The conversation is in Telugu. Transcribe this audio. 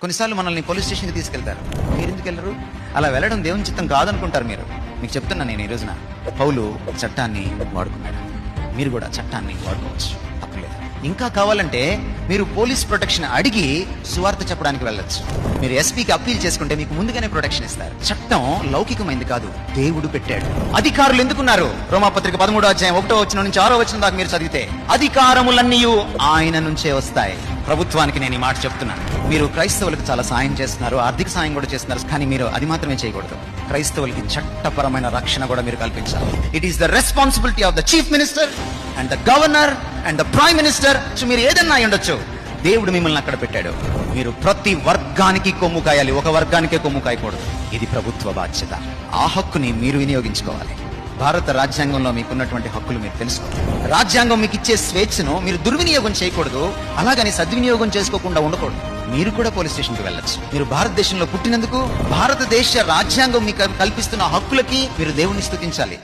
కొన్నిసార్లు మనల్ని పోలీస్ స్టేషన్కి తీసుకెళ్తారు. మీరు ఎందుకు వెళ్ళరు? అలా వెళ్ళడం దేవుని చిత్తం కాదనుకుంటారు మీరు. మీకు చెప్తున్నా నేను ఈ రోజున. పౌలు చట్టాన్ని వాడుకున్నాడు. మీరు కూడా చట్టాన్ని వాడుకోవచ్చు. తప్పలేదు. ఇంకా కావాలంటే మీరు పోలీస్ ప్రొటెక్షన్ అడిగి సువార్త చెప్పడానికి వెళ్ళొచ్చు. మీరు ఎస్పీకి అప్పీల్ చేసుకుంటే మీకు ముందుగానే ప్రొటెక్షన్ ఇస్తారు. చట్టం లౌకికమైంది కాదు. దేవుడు పెట్టాడు. అధికారులు ఎందుకున్నారు? రోమాపత్రిక పదమూడో అధ్యాయం ఒకటో వచ్చిన నుంచి ఆరో వచ్చిన దాకా మీరు చదివితే అధికారములన్నీ ఆయన నుంచే వస్తాయి. ప్రభుత్వానికి నేను ఈ మాట చెప్తున్నాను. మీరు క్రైస్తవులకు చాలా సాయం చేస్తున్నారు ఆర్థిక సాయం కూడా చేస్తున్నారు కానీ మీరు అది మాత్రమే చేయకూడదు. క్రైస్తవులకి చట్టపరమైన రక్షణ కూడా మీరు కల్పించాలి. It is the responsibility of the chief minister and the governor and the prime minister so మీరు ఏదన్నా ఉండొచ్చు. దేవుడు మిమ్మల్ని అక్కడ పెట్టాడు. మీరు ప్రతి వర్గానికి కొమ్ము కాయాలి. ఒక వర్గానికే కొమ్ము కాయకూడదు. ఇది ప్రభుత్వ బాధ్యత. ఆ హక్కుని మీరు వినియోగించుకోవాలి. భారత రాజ్యాంగంలో మీకున్నటువంటి హక్కులు మీరు తెలుసుకోవాలి. రాజ్యాంగం మీకు ఇచ్చే స్వేచ్ఛను మీరు దుర్వినియోగం చేయకూడదు. అలాగని సద్వినియోగం చేసుకోకుండా ఉండకూడదు. మీరు కూడా పోలీస్ స్టేషన్కి వెళ్ళచ్చు. మీరు భారతదేశంలో పుట్టినందుకు భారతదేశ రాజ్యాంగం మీకు కల్పిస్తున్న హక్కులకి మీరు దేవుణ్ణి స్తుతించాలి.